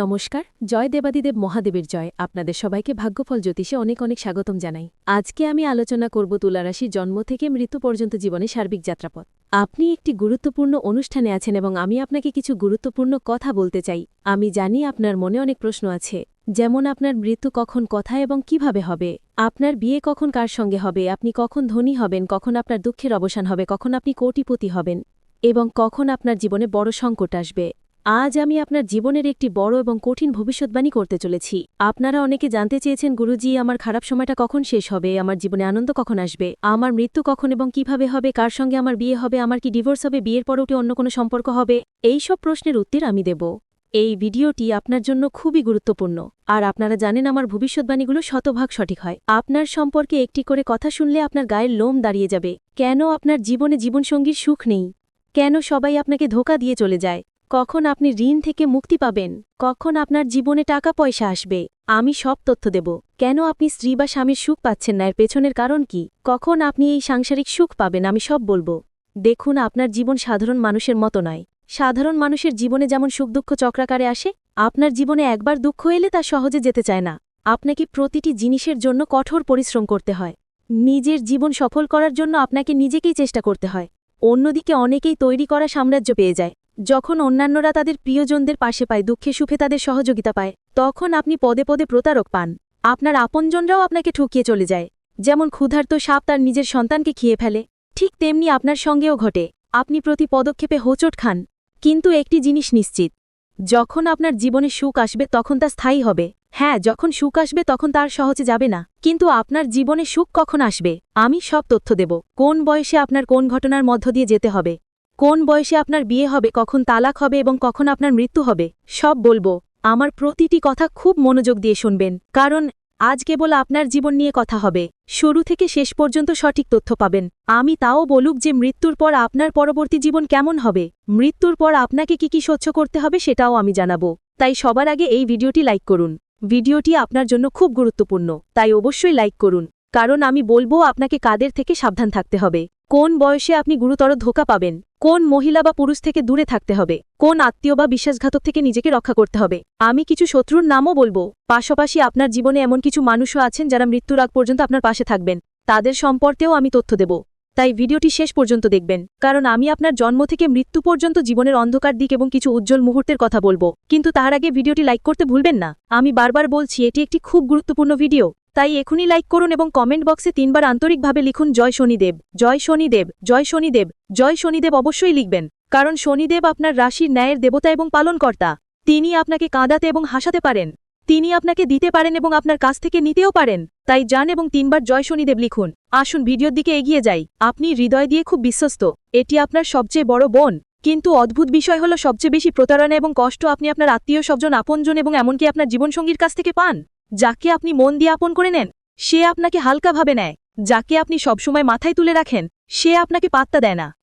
নমস্কার, জয় দেবাদিদেব মহাদেবের জয়। আপনাদের সবাইকে ভাগ্যফল জ্যোতিষে অনেক অনেক স্বাগতম জানাই। আজকে আমি আলোচনা করব তুলারাশি জন্ম থেকে মৃত্যু পর্যন্ত জীবনে সার্বিক যাত্রাপথ। আপনি একটি গুরুত্বপূর্ণ অনুষ্ঠানে আছেন এবং আমি আপনাকে কিছু গুরুত্বপূর্ণ কথা বলতে চাই। আমি জানি আপনার মনে অনেক প্রশ্ন আছে, যেমন আপনার মৃত্যু কখন কথা এবং কীভাবে হবে? আপনার বিয়ে কখন কার সঙ্গে হবে? আপনি কখন ধনী হবেন? কখন আপনার দুঃখের অবসান হবে? কখন আপনি কোটিপতি হবেন? এবং কখন আপনার জীবনে বড় সংকট আসবে? আজ আমি আপনার জীবনের একটি বড় এবং কঠিন ভবিষ্যৎবাণী করতে চলেছি। আপনারা অনেকে জানতে চেয়েছেন, গুরুজি, আমার খারাপ সময়টা কখন শেষ হবে? আমার জীবনে আনন্দ কখন আসবে? আমার মৃত্যু কখন এবং কীভাবে হবে? কার সঙ্গে আমার বিয়ে হবে? আমার কি ডিভোর্স হবে? বিয়ের পরেও কি অন্য কোনো সম্পর্ক হবে? এই সব প্রশ্নের উত্তর আমি দেব। এই ভিডিওটি আপনার জন্য খুবই গুরুত্বপূর্ণ। আর আপনারা জানেন, আমার ভবিষ্যৎবাণীগুলো শতভাগ সঠিক হয়। আপনার সম্পর্কে একটি করে কথা শুনলে আপনার গায়ের লোম দাঁড়িয়ে যাবে। কেন আপনার জীবনে জীবনসঙ্গীর সুখ নেই? কেন সবাই আপনাকে ধোকা দিয়ে চলে যায়? কখন আপনি ঋণ থেকে মুক্তি পাবেন, কখন আপনার জীবনে টাকা পয়সা আসবে, আমি সব তথ্য দেব। কেন আপনি স্ত্রী বা স্বামীর সুখ পাচ্ছেন না, এর পেছনের কারণ কি? কখন আপনি এই সাংসারিক সুখ পাবেন, আমি সব বলব। দেখুন, আপনার জীবন সাধারণ মানুষের মতো নয়। সাধারণ মানুষের জীবনে যেমন সুখ দুঃখ চক্রাকারে আসে, আপনার জীবনে একবার দুঃখ এলে তা সহজে যেতে চায় না। আপনাকে প্রতিটি জিনিসের জন্য কঠোর পরিশ্রম করতে হয়। নিজের জীবন সফল করার জন্য আপনাকে নিজেকেই চেষ্টা করতে হয়। অন্যদিকে অনেকেই তৈরি করা সাম্রাজ্য পেয়ে যায়। যখন অন্যান্যরা তাদের প্রিয়জনদের পাশে পায়, দুঃখে সুখে তাদের সহযোগিতা পায়, তখন আপনি পদে পদে প্রতারক পান। আপনার আপনজনরাও আপনাকে ঠকিয়ে চলে যায়। যেমন ক্ষুধার্ত সাপ তার নিজের সন্তানকে খেয়ে ফেলে, ঠিক তেমনি আপনার সঙ্গেও ঘটে। আপনি প্রতি পদক্ষেপে হোঁচট খান, কিন্তু একটি জিনিস নিশ্চিত, যখন আপনার জীবনে সুখ আসবে তখন তা স্থায়ী হবে। হ্যাঁ যখন সুখ আসবে তখন তার সহজে যাবে না, কিন্তু আপনার জীবনে সুখ কখন আসবে? আমি সব তথ্য দেব। কোন বয়সে আপনার কোন ঘটনার মধ্য দিয়ে যেতে হবে? কোন বয়সে আপনার বিয়ে হবে, কখন তালাক হবে এবং কখন আপনার মৃত্যু হবে, সব বলব। আমার প্রতিটি কথা খুব মনোযোগ দিয়ে শুনবেন, কারণ আজ কেবল আপনার জীবন নিয়ে কথা হবে। শুরু থেকে শেষ পর্যন্ত সঠিক তথ্য পাবেন। আমি তাও বলুক যে মৃত্যুর পর আপনার পরবর্তী জীবন কেমন হবে, মৃত্যুর পর আপনাকে কি কি সহ্য করতে হবে সেটাও আমি জানাব। তাই সবার আগে এই ভিডিওটি লাইক করুন। ভিডিওটি আপনার জন্য খুব গুরুত্বপূর্ণ, তাই অবশ্যই লাইক করুন, কারণ আমি বলব আপনাকে কাদের থেকে সাবধান থাকতে হবে, কোন বয়সে আপনি গুরুতর ধোকা পাবেন। কোন মহিলা বা পুরুষ থেকে দূরে থাকতে হবে? কোন আত্মীয় বা বিশ্বাসঘাতক থেকে নিজেকে রক্ষা করতে হবে? আমি কিছু শত্রুর নামও বলব। পাশাপাশি আপনার জীবনে এমন কিছু মানুষও আছেন যারা মৃত্যুর আগ পর্যন্ত আপনার পাশে থাকবেন। তাদের সম্পর্কেও আমি তথ্য দেব। তাই ভিডিওটি শেষ পর্যন্ত দেখবেন। কারণ আমি আপনার জন্ম থেকে মৃত্যু পর্যন্ত জীবনের অন্ধকার দিক এবং কিছু উজ্জ্বল মুহূর্তের কথা বলব। কিন্তু তার আগে ভিডিওটি লাইক করতে ভুলবেন না। আমি বারবার বলছি, এটি একটি খুব গুরুত্বপূর্ণ ভিডিও। তাই এখনই লাইক করুন এবং কমেন্ট বক্সে তিনবার আন্তরিকভাবে লিখুন, জয় শনিদেব জয় শনিদেব জয় শনিদেব জয় শনিদেব অবশ্যই লিখবেন। কারণ শনিদেব আপনার রাশির ন্যায়ের দেবতা এবং পালনকর্তা। তিনি আপনাকে কাঁদাতে এবং হাসাতে পারেন। তিনি আপনাকে দিতে পারেন এবং আপনার কাছ থেকে নিতেও পারেন। তাই যান এবং তিনবার জয় শনিদেব লিখুন। আসুন, ভিডিওর দিকে এগিয়ে যাই। আপনি হৃদয় দিয়ে খুব বিশ্বস্ত। এটি আপনার সবচেয়ে বড় বোন। কিন্তু অদ্ভুত বিষয় হল, সবচেয়ে বেশি প্রতারণা এবং কষ্ট আপনি আপনার আত্মীয় স্বজন, আপনজন এবং এমনকি আপনার জীবনসঙ্গীর কাছ থেকে পান। যাকে আপনি মন দিয়ে আপন করে নেন, সে আপনাকে হালকাভাবে নেয়। যাকে আপনি সবসময় মাথায় তুলে রাখেন, সে আপনাকে পাত্তা দেয় না।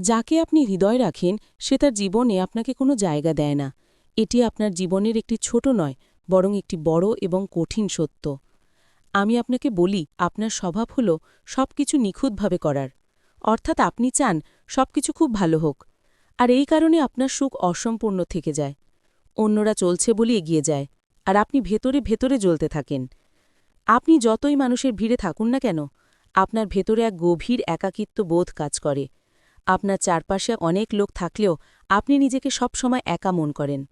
যাকে আপনি হৃদয় রাখেন, সে তার জীবনে আপনাকে কোনো জায়গা দেয় না। এটি আপনার জীবনের একটি ছোট নয়, বরং একটি বড় এবং কঠিন সত্য। আমি আপনাকে বলি, আপনার স্বভাব হল সব কিছু নিখুঁতভাবে করার। অর্থাৎ আপনি চান সবকিছু খুব ভালো হোক। আর এই কারণে আপনার সুখ অসম্পূর্ণ থেকে যায়। অন্যরা চলছে বলে এগিয়ে যায়। আর আপনি ভেতরে ভেতরে জ্বলতে থাকেন। আপনি যতই মানুষের ভিড়ে থাকুন না কেন, আপনার ভেতরে এক গভীর একাকিত্ব বোধ কাজ করে। আপনার চারপাশে অনেক লোক থাকলেও আপনি নিজেকে সবসময় একা মন করেন।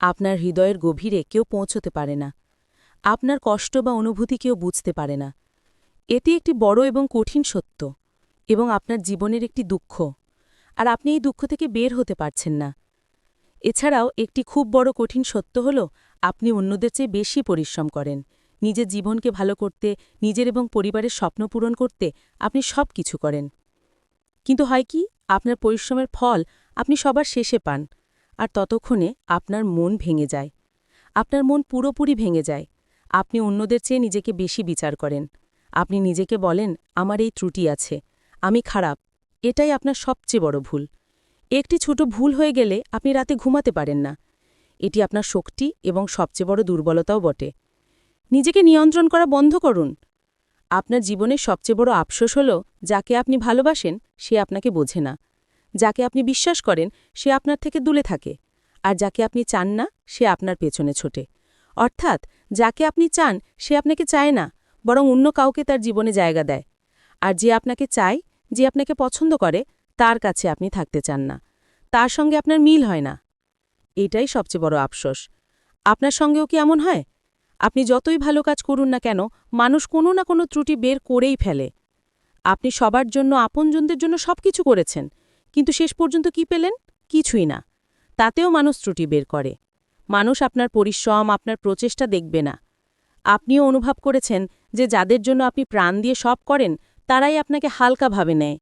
আপনার হৃদয়ের গভীরে কেউ পৌঁছতে পারে না। আপনার কষ্ট বা অনুভূতি কেউ বুঝতে পারে না। এটি একটি বড় এবং কঠিন সত্য এবং আপনার জীবনের একটি দুঃখ। আর আপনি এই দুঃখ থেকে বের হতে পারছেন না। এছাড়াও একটি খুব বড় কঠিন সত্য হল আপনি অন্যদের চেয়ে বেশি পরিশ্রম করেন। নিজের জীবনকে ভালো করতে, নিজের এবং পরিবারের স্বপ্ন পূরণ করতে আপনি সব কিছু করেন। কিন্তু হয় কি, আপনার পরিশ্রমের ফল আপনি সবার শেষে পান, আর ততক্ষণে আপনার মন ভেঙে যায়। আপনার মন পুরোপুরি ভেঙে যায়। আপনি অন্যদের চেয়ে নিজেকে বেশি বিচার করেন। আপনি নিজেকে বলেন, আমার এই ত্রুটি আছে, আমি খারাপ, এটাই আপনার সবচেয়ে বড় ভুল। একটি ছোট ভুল হয়ে গেলে আপনি রাতে ঘুমাতে পারেন না। এটি আপনার শক্তি এবং সবচেয়ে বড় দুর্বলতাও বটে। নিজেকে নিয়ন্ত্রণ করা বন্ধ করুন। আপনার জীবনের সবচেয়ে বড় আফসোস হল, যাকে আপনি ভালোবাসেন, সে আপনাকে বোঝে না। যাকে আপনি বিশ্বাস করেন, সে আপনার থেকে দূলে থাকে। আর যাকে আপনি চান না, সে আপনার পেছনে ছোটে। অর্থাৎ, যাকে আপনি চান, সে আপনাকে চায় না, বরং অন্য কাউকে তার জীবনে জায়গা দেয়। আর যে আপনাকে চায়, যে আপনাকে পছন্দ করে, তার কাছে আপনি থাকতে চান না। তার সঙ্গে আপনার মিল হয় না। এটাই সবচেয়ে বড় আফসোস। আপনার সঙ্গেও কি এমন হয়? আপনি যতই ভালো কাজ করুন না কেন, মানুষ কোনো না কোনো ত্রুটি বের করেই ফেলে। আপনি সবার জন্য, আপনজনদের জন্য সব কিছু করেছেন, কিন্তু শেষ পর্যন্ত কি পেলেন? কিছুই না। তাতেও মানুষ ত্রুটি বের করে। মানুষ আপনার পরিশ্রম, আপনার প্রচেষ্টা দেখবে না। আপনিও অনুভব করেছেন যে যাদের জন্য আপনি প্রাণ দিয়ে সব করেন, তারাই আপনাকে হালকাভাবে নেয়।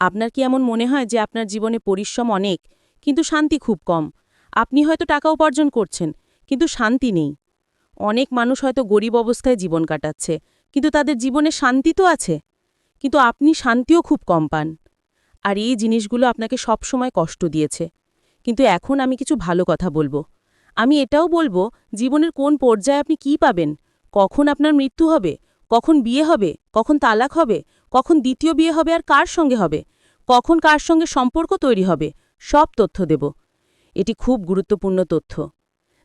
আপনার কি এমন মনে হয় যে আপনার জীবনে পরিশ্রম অনেক, কিন্তু শান্তি খুব কম? আপনি হয়তো টাকা উপার্জন করছেন, কিন্তু শান্তি নেই। অনেক মানুষ হয়তো গরিব অবস্থায় জীবন কাটাচ্ছে, কিন্তু তাদের জীবনে শান্তি তো আছে। কিন্তু আপনি শান্তিও খুব কম পান। আর এই জিনিসগুলো আপনাকে সবসময় কষ্ট দিয়েছে। কিন্তু এখন আমি কিছু ভালো কথা বলব। আমি এটাও বলব, জীবনের কোন পর্যায়ে আপনি কি পাবেন? কখন আপনার মৃত্যু হবে? কখন বিয়ে হবে? কখন তালাক হবে? কখন দ্বিতীয় বিয়ে হবে? আর কার সঙ্গে হবে? কখন কার সঙ্গে সম্পর্ক তৈরি হবে? সব তথ্য দেব। এটি খুব গুরুত্বপূর্ণ তথ্য।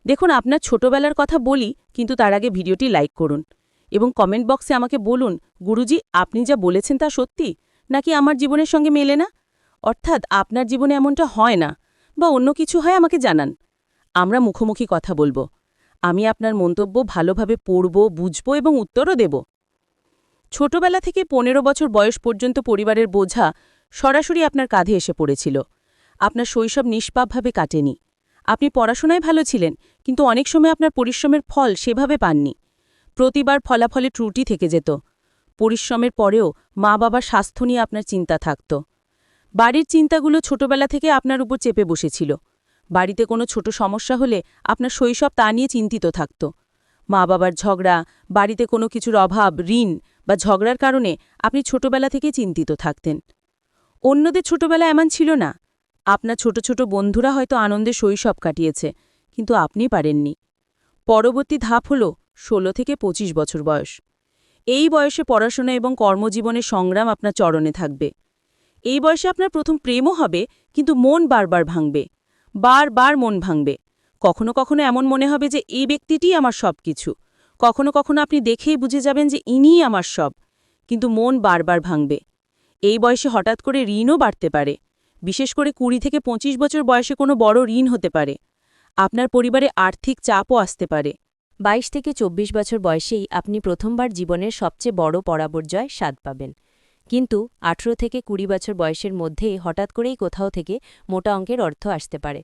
দেখুন, আপনার ছোটবেলার কথা বলি, কিন্তু তার আগে ভিডিওটি লাইক করুন এবং কমেন্ট বক্সে আমাকে বলুন, গুরুজি, আপনি যা বলেছেন তা সত্যি? নাকি আমার জীবনের সঙ্গে মেলে না? অর্থাৎ, আপনার জীবনে এমনটা হয় না বা অন্য কিছু হয়, আমাকে জানান। আমরা মুখোমুখি কথা বলব। আমি আপনার মন্তব্য ভালোভাবে পড়ব, বুঝব এবং উত্তরও দেব। ছোটবেলা থেকে পনেরো বছর বয়স পর্যন্ত পরিবারের বোঝা সরাসরি আপনার কাঁধে এসে পড়েছিল। আপনার শৈশব নিষ্পাপভাবে কাটেনি। আপনি পড়াশোনায় ভালো ছিলেন, কিন্তু অনেক সময় আপনার পরিশ্রমের ফল সেভাবে পাননি। প্রতিবার ফলাফলে ত্রুটি থেকে যেত। পরিশ্রমের পরেও মা বাবার স্বাস্থ্য নিয়ে আপনার চিন্তা থাকত। বাড়ির চিন্তাগুলো ছোটবেলা থেকে আপনার উপর চেপে বসেছিল। বাড়িতে কোনো ছোট সমস্যা হলে আপনার শৈশব তা নিয়ে চিন্তিত থাকত। মা বাবার ঝগড়া, বাড়িতে কোনো কিছুর অভাব, ঋণ বা ঝগড়ার কারণে আপনি ছোটবেলা থেকে চিন্তিত থাকতেন। অন্যদের ছোটবেলা এমন ছিল না। আপনার ছোট ছোট বন্ধুরা হয়তো আনন্দে শৈশব কাটিয়েছে, কিন্তু আপনি পারেননি। পরবর্তী ধাপ হল ১৬ থেকে ২৫ বছর বয়স। এই বয়সে পড়াশোনা এবং কর্মজীবনের সংগ্রাম আপনার চরণে থাকবে। এই বয়সে আপনার প্রথম প্রেমও হবে, কিন্তু মন বারবার ভাঙবে। বারবার মন ভাঙবে। কখনো কখনো এমন মনে হবে যে, এই ব্যক্তিটিই আমার সব কিছু কখনো কখনো আপনি দেখেই বুঝে যাবেন যে, ইনিই আমার সব। কিন্তু মন বারবার ভাঙবে। এই বয়সে হঠাৎ করে ঋণও বাড়তে পারে। বিশেষ করে কুড়ি থেকে ২৫ বছর বয়সে কোনো বড় ঋণ হতে পারে। আপনার পরিবারে আর্থিক চাপও আসতে পারে। বাইশ থেকে ২৪ বছর বয়সেই আপনি প্রথমবার জীবনের সবচেয়ে বড় পরাবর্জয় স্বাদ পাবেন। কিন্তু ১৮ থেকে কুড়ি বছর বয়সের মধ্যে হঠাৎ করেই কোথাও থেকে মোটা অঙ্কের অর্থ আসতে পারে।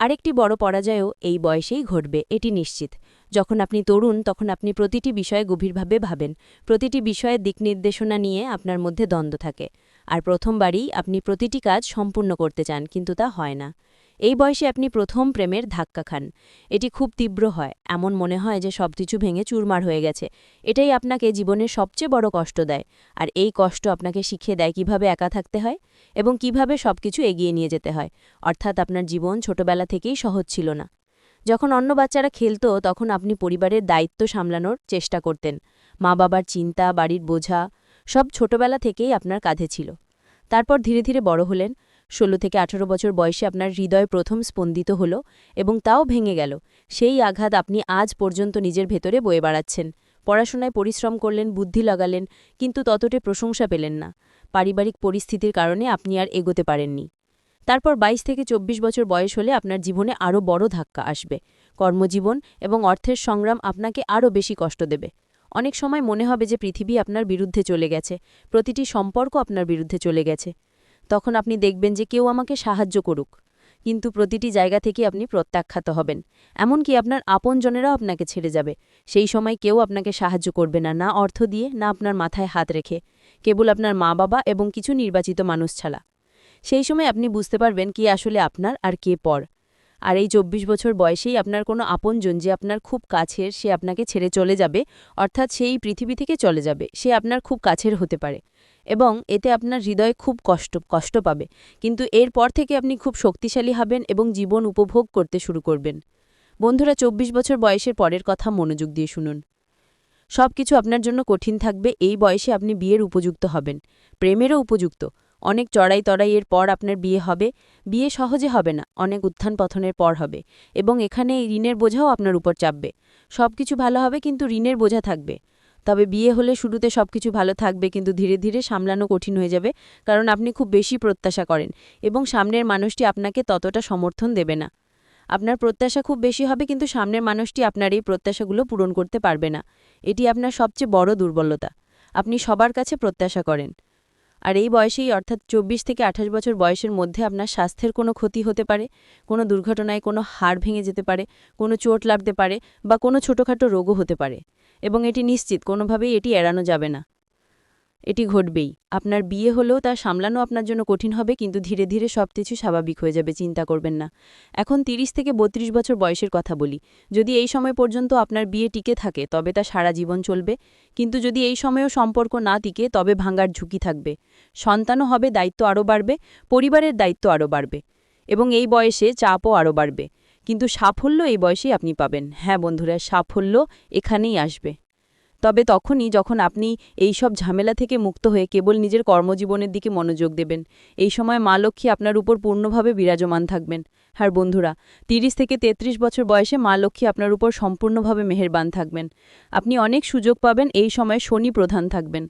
আরেকটি বড় পরাজয়ও এই বয়সেই ঘটবে, এটি নিশ্চিত। যখন আপনি তরুণ, তখন আপনি প্রতিটি বিষয়ে গভীরভাবে ভাবেন। প্রতিটি বিষয়ে দিক নির্দেশনা নিয়ে আপনার মধ্যে দ্বন্দ্ব থাকে। আর প্রথমবারই আপনি প্রতিটি কাজ সম্পূর্ণ করতে চান, কিন্তু তা হয় না। এই বয়সে আপনি প্রথম প্রেমের ধাক্কা খান। এটি খুব তীব্র হয়। এমন মনে হয় যে সবকিছু ভেঙে চুরমার হয়ে গেছে। এটাই আপনাকে জীবনের সবচেয়ে বড় কষ্ট দেয়। আর এই কষ্ট আপনাকে শিখিয়ে দেয় কীভাবে একা থাকতে হয় এবং কীভাবে সবকিছু এগিয়ে নিয়ে যেতে হয়। অর্থাৎ আপনার জীবন ছোটবেলা থেকেই সহজ ছিল না। যখন অন্য বাচ্চারা খেলত, তখন আপনি পরিবারের দায়িত্ব সামলানোর চেষ্টা করতেন। মা বাবার চিন্তা, বাড়ির বোঝা সব ছোটবেলা থেকেই আপনার কাঁধে ছিল। তারপর ধীরে ধীরে বড় হলেন। ষোলো থেকে আঠারো বছর বয়সে আপনার হৃদয় প্রথম স্পন্দিত হল এবং তাও ভেঙে গেল। সেই আঘাত আপনি আজ পর্যন্ত নিজের ভেতরে বয়ে বাড়াচ্ছেন। পড়াশোনায় পরিশ্রম করলেন, বুদ্ধি লাগালেন, কিন্তু ততটে প্রশংসা পেলেন না। পারিবারিক পরিস্থিতির কারণে আপনি আর এগোতে পারেননি। তারপর ২২ থেকে ২৪ বছর বয়স হলে আপনার জীবনে আরও বড় ধাক্কা আসবে। কর্মজীবন এবং অর্থের সংগ্রাম আপনাকে আরও বেশি কষ্ট দেবে। অনেক সময় মনে হবে যে পৃথিবী আপনার বিরুদ্ধে চলে গেছে, প্রতিটি সম্পর্ক আপনার বিরুদ্ধে চলে গেছে। তখন আপনি দেখবেন যে কেউ আমাকে সাহায্য করুক, কিন্তু প্রতিটি জায়গা থেকে আপনি প্রত্যাখ্যাত হবেন। এমনকি আপনার আপনজনেরাও আপনাকে ছেড়ে যাবে। সেই সময় কেউ আপনাকে সাহায্য করবে না না অর্থ দিয়ে, না আপনার মাথায় হাত রেখে। কেবল আপনার মা বাবা এবং কিছু নির্বাচিত মানুষ ছাড়া। সেই সময় আপনি বুঝতে পারবেন কি আসলে আপনার আর কে পর। আর এই চব্বিশ বছর বয়সেই আপনার কোনো আপনজন যে আপনার খুব কাছের, সে আপনাকে ছেড়ে চলে যাবে, অর্থাৎ সেই পৃথিবী থেকে চলে যাবে, সে আপনার খুব কাছের হতে পারে। এবং এতে আপনার হৃদয় খুব কষ্ট কষ্ট পাবে। কিন্তু এরপর থেকে আপনি খুব শক্তিশালী হবেন এবং জীবন উপভোগ করতে শুরু করবেন। বন্ধুরা, চব্বিশ বছর বয়সের পরের কথা মনোযোগ দিয়ে শুনুন। সব কিছু আপনার জন্য কঠিন থাকবে, এই বয়সে আপনি বিয়ের উপযুক্ত হবেন, প্রেমেরও উপযুক্ত। অনেক চড়াই তড়াইয়ের পর আপনার বিয়ে হবে। বিয়ে সহজে হবে না, অনেক উত্থান পথনের পর হবে এবং এখানে ঋণের বোঝাও আপনার উপর চাপবে। সব কিছু ভালো হবে কিন্তু ঋণের বোঝা থাকবে। তবে বিয়ে হলে শুরুতে সব কিছু ভালো থাকবে কিন্তু ধীরে ধীরে সামলানো কঠিন হয়ে যাবে কারণ আপনি খুব বেশি প্রত্যাশা করেন এবং সামনের মানুষটি আপনাকে ততটা সমর্থন দেবে না। আপনার প্রত্যাশা খুব বেশি হবে কিন্তু সামনের মানুষটি আপনার এই প্রত্যাশাগুলো পূরণ করতে পারবে না। এটি আপনার সবচেয়ে বড় দুর্বলতা। আপনি সবার কাছে প্রত্যাশা করেন। আর এই বয়সেই অর্থাৎ চব্বিশ থেকে আঠাশ বছর বয়সের মধ্যে আপনার স্বাস্থ্যের কোনো ক্ষতি হতে পারে, কোনো দুর্ঘটনায় কোনো হাড় ভেঙে যেতে পারে, কোনো চোট লাগতে পারে বা কোনো ছোটোখাটো রোগও হতে পারে। এবং এটি নিশ্চিত, কোনোভাবেই এটি এড়ানো যাবে না। এটি ঘটবেই। আপনার বিয়ে হলেও তা সামলানো আপনার জন্য কঠিন হবে, কিন্তু ধীরে ধীরে সব কিছু স্বাভাবিক হয়ে যাবে, চিন্তা করবেন না। এখন ৩০ থেকে বত্রিশ বছর বয়সের কথা বলি। যদি এই সময় পর্যন্ত আপনার বিয়ে টিকে থাকে, তবে তা সারা জীবন চলবে। কিন্তু যদি এই সময়েও সম্পর্ক না টিকে, তবে ভাঙার ঝুঁকি থাকবে। সন্তানও হবে, দায়িত্ব আরও বাড়বে, পরিবারের দায়িত্ব আরও বাড়বে। এবং এই বয়সে চাপও আরও বাড়বে। কিন্তু সাফল্য এই বয়সেই আপনি পাবেন। হ্যাঁ বন্ধুরা, সাফল্য এখানেই আসবে। তবে তখনই যখন আপনি এই সব ঝামেলা থেকে মুক্ত হয়ে কেবল নিজের কর্মজীবনের দিকে মনোযোগ দেবেন, এই সময় মা লক্ষ্মী আপনার উপর পূর্ণভাবে বিরাজমান থাকবেন। আর বন্ধুরা, তিরিশ থেকে ৩৩ বছর বয়সে মা লক্ষ্মী আপনার উপর সম্পূর্ণভাবে মেহেরবান থাকবেন। আপনি অনেক সুযোগ পাবেন এই সময় শনি প্রধান থাকবেন।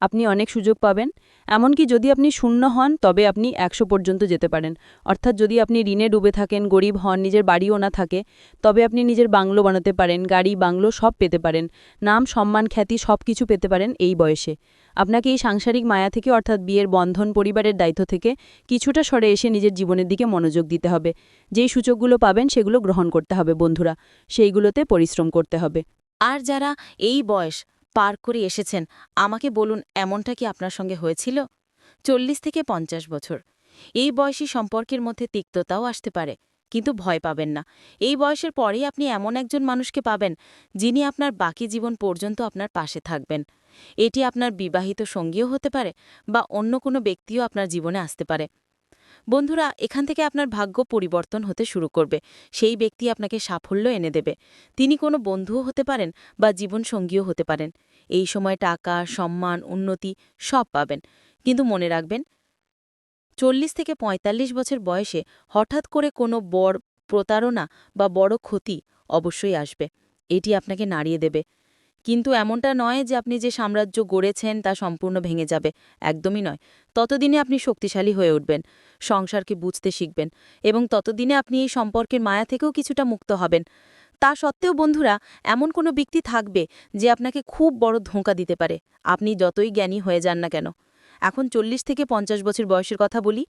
আপনি অনেক সুযোগ পাবেন। এমনকি যদি আপনি শূন্য হন, তবে আপনি একশো পর্যন্ত যেতে পারেন। অর্থাৎ যদি আপনি ঋণে ডুবে থাকেন, গরিব হন, নিজের বাড়িও না থাকে, তবে আপনি নিজের বাংলো বানাতে পারেন, গাড়ি, বাংলো সব পেতে পারেন। নাম, সম্মান, খ্যাতি সব কিছু পেতে পারেন এই বয়সে। আপনাকে এই সাংসারিক মায়া থেকে, অর্থাৎ বিয়ের বন্ধন, পরিবারের দায়িত্ব থেকে, কিছুটা সরে এসে নিজের জীবনের দিকে মনোযোগ দিতে হবে। যেই সূচকগুলো পাবেন, সেগুলো গ্রহণ করতে হবে বন্ধুরা। সেইগুলোতে পরিশ্রম করতে হবে। আর যারা এই বয়স পার করে এসেছেন। আমাকে বলুন, এমনটা কি আপনার সঙ্গে হয়েছিল? চল্লিশ থেকে পঞ্চাশ বছর। এই বয়সী সম্পর্কের মধ্যে তিক্ততাও আসতে পারে, কিন্তু ভয় পাবেন না। এই বয়সের পরেই আপনি এমন একজন মানুষকে পাবেন, যিনি আপনার বাকি জীবন পর্যন্ত আপনার পাশে থাকবেন। এটি আপনার বিবাহিত সঙ্গীও হতে পারে বা অন্য কোনো ব্যক্তিও আপনার জীবনে আসতে পারে। বন্ধুরা, এখান থেকে আপনার ভাগ্য পরিবর্তন হতে শুরু করবে। সেই ব্যক্তি আপনাকে সাফল্য এনে দেবে। তিনি কোনো বন্ধুও হতে পারেন বা জীবনসঙ্গীও হতে পারেন। এই সময় টাকা, সম্মান, উন্নতি সব পাবেন। কিন্তু মনে রাখবেন, চল্লিশ থেকে ৪৫ বছর বয়সে হঠাৎ করে কোনো বড় প্রতারণা বা বড় ক্ষতি অবশ্যই আসবে। এটি আপনাকে নাড়িয়ে দেবে। কিন্তু এমনটা নয় যে আপনি যে সাম্রাজ্য গড়েছেন তা সম্পূর্ণ ভেঙে যাবে, একদমই নয়। ততদিনে আপনি শক্তিশালী হয়ে উঠবেন, সংসারকে বুঝতে শিখবেন এবং ততদিনে আপনি এই সম্পর্কের মায়া থেকেও কিছুটা মুক্ত হবেন। তা সত্ত্বেও বন্ধুরা, এমন কোনো ব্যক্তি থাকবে যে আপনাকে খুব বড় ধোঁকা দিতে পারে। আপনি যতই জ্ঞানী হয়ে যান না কেন। এখন চল্লিশ থেকে পঞ্চাশ বছর বয়সের কথা বলি।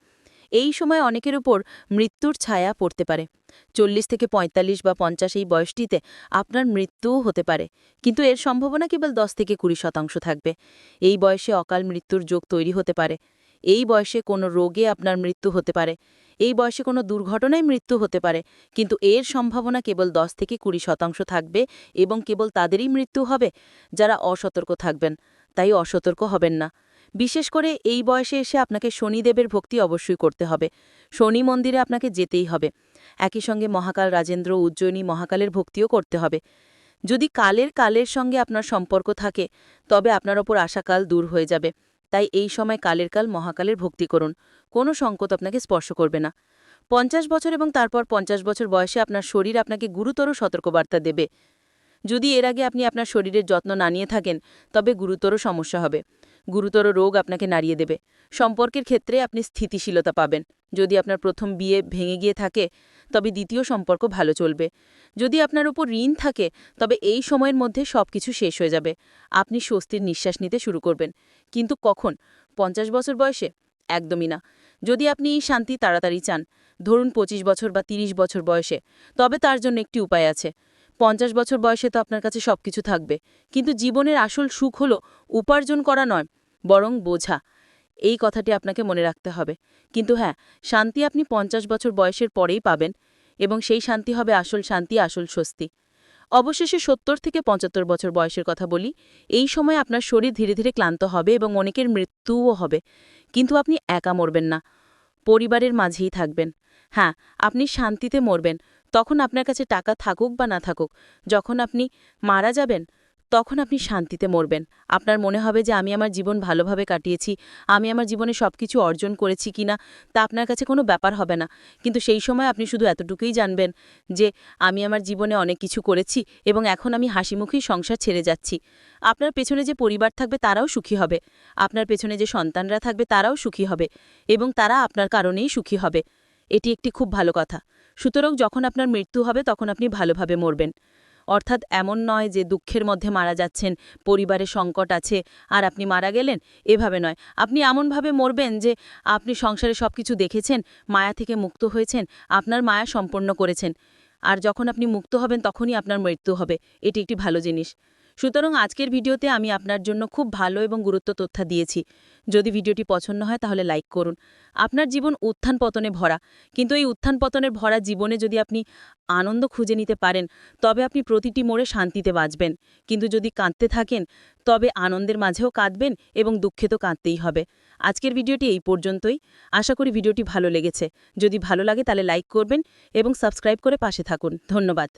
এই সময় অনেকের উপর মৃত্যুর ছায়া পড়তে পারে। চল্লিশ থেকে পঁয়তাল্লিশ বা পঞ্চাশ এই বয়সটিতে আপনার মৃত্যুও হতে পারে। কিন্তু এর সম্ভাবনা কেবল দশ থেকে কুড়ি শতাংশ থাকবে। এই বয়সে অকাল মৃত্যুর যোগ তৈরি হতে পারে। এই বয়সে কোনো রোগে আপনার মৃত্যু হতে পারে। এই বয়সে কোনো দুর্ঘটনায় মৃত্যু হতে পারে। কিন্তু এর সম্ভাবনা কেবল দশ থেকে কুড়ি শতাংশ থাকবে এবং কেবল তাদেরই মৃত্যু হবে যারা অসতর্ক থাকবেন। তাই অসতর্ক হবেন না। বিশেষ করে এই বয়সে এসে আপনাকে শনিদেবের ভক্তি অবশ্যই করতে হবে। শনি মন্দিরে আপনাকে যেতেই হবে। একই সঙ্গে মহাকাল রাজেন্দ্র, উজ্জয়িনী মহাকালের ভক্তিও করতে হবে। যদি কালের কালের সঙ্গে আপনার সম্পর্ক থাকে, তবে আপনার ওপর আশাকাল দূর হয়ে যাবে। তাই এই সময় কালের কাল মহাকালের ভক্তি করুন। কোনো সংকট আপনাকে স্পর্শ করবে না। পঞ্চাশ বছর এবং তারপর পঞ্চাশ বছর বয়সে আপনার শরীর আপনাকে গুরুতর সতর্কবার্তা দেবে। যদি এর আগে আপনি আপনার শরীরের যত্ন না নিয়ে থাকেন, তবে গুরুতর সমস্যা হবে। গুরুতর রোগ আপনাকে নাড়িয়ে দেবে। সম্পর্কের ক্ষেত্রে আপনি স্থিতিশীলতা পাবেন। যদি আপনার প্রথম বিয়ে ভেঙে গিয়ে থাকে, তবে দ্বিতীয় সম্পর্ক ভালো চলবে। যদি আপনার উপর ঋণ থাকে, তবে এই সময়ের মধ্যে সব কিছু শেষ হয়ে যাবে। আপনি স্বস্তির নিঃশ্বাস নিতে শুরু করবেন। কিন্তু কখন? পঞ্চাশ বছর বয়সে? একদমই না। যদি আপনি শান্তি তাড়াতাড়ি চান, ধরুন ২৫ বছর বা ৩০ বছর বয়সে, তবে তার জন্য একটি উপায় আছে। পঞ্চাশ বছর বয়সে তো আপনার কাছে সব কিছু থাকবে। কিন্তু জীবনের আসল সুখ হল উপার্জন করা নয়, বরং বোঝা। এই কথাটি আপনাকে মনে রাখতে হবে। কিন্তু হ্যাঁ শান্তি আপনি পঞ্চাশ বছর বয়সের পরেই পাবেন, এবং সেই শান্তি হবে আসল শান্তি, আসল স্বস্তি। অবশেষে সত্তর থেকে পঁচাত্তর বছর বয়সের কথা বলি, এই সময় আপনার শরীর ধীরে ধীরে ক্লান্ত হবে এবং অনেকের মৃত্যুও হবে। কিন্তু আপনি একা মরবেন না, পরিবারের মাঝেই থাকবেন। হ্যাঁ আপনি শান্তিতে মরবেন তখন আপনার কাছে টাকা থাকুক বা না থাকুক, যখন আপনি মারা যাবেন, তখন আপনি শান্তিতে মরবেন। আপনার মনে হবে যে আমি আমার জীবন ভালোভাবে কাটিয়েছি, আমি আমার জীবনে সব কিছু অর্জন করেছি কিনা, তা আপনার কাছে কোনো ব্যাপার হবে না। কিন্তু সেই সময় আপনি শুধু এতটুকুই জানবেন যে আমি আমার জীবনে অনেক কিছু করেছি এবং এখন আমি হাসিমুখেই সংসার ছেড়ে যাচ্ছি। আপনার পেছনে যে পরিবার থাকবে তারাও সুখী হবে। আপনার পেছনে যে সন্তানরা থাকবে তারাও সুখী হবে এবং তারা আপনার কারণেই সুখী হবে। এটি একটি খুব ভালো কথা। সুতরাং যখন আপনার মৃত্যু হবে, তখন আপনি ভালোভাবে মরবেন। অর্থাৎ এমন নয় যে দুঃখের মধ্যে মারা যাচ্ছেন, পরিবারে সংকট আছে, আর আপনি মারা গেলেন, এভাবে নয়। আপনি এমনভাবে মরবেন যে আপনি সংসারে সব কিছু দেখেছেন, মায়া থেকে মুক্ত হয়েছেন, আপনার মায়া সম্পন্ন করেছেন। আর যখন আপনি মুক্ত হবেন, তখনই আপনার মৃত্যু হবে। এটি একটি ভালো জিনিস। সুতরাং আজকের ভিডিওতে আমি আপনার জন্য খুব ভালো এবং গুরুত্ব তথ্য দিয়েছি। যদি ভিডিওটি পছন্দ হয় তাহলে লাইক করুন। আপনার জীবন উত্থান পতনে ভরা। কিন্তু এই উত্থান পতনের ভরা জীবনে যদি আপনি আনন্দ খুঁজে নিতে পারেন, তবে আপনি প্রতিটি মোড়ে শান্তিতে বাঁচবেন। কিন্তু যদি কাঁদতে থাকেন, তবে আনন্দের মাঝেও কাঁদবেন এবং দুঃখে তো কাঁদতেই হবে। আজকের ভিডিওটি এই পর্যন্তই। আশা করি ভিডিওটি ভালো লেগেছে। যদি ভালো লাগে তাহলে লাইক করবেন এবং সাবস্ক্রাইব করে পাশে থাকুন। ধন্যবাদ।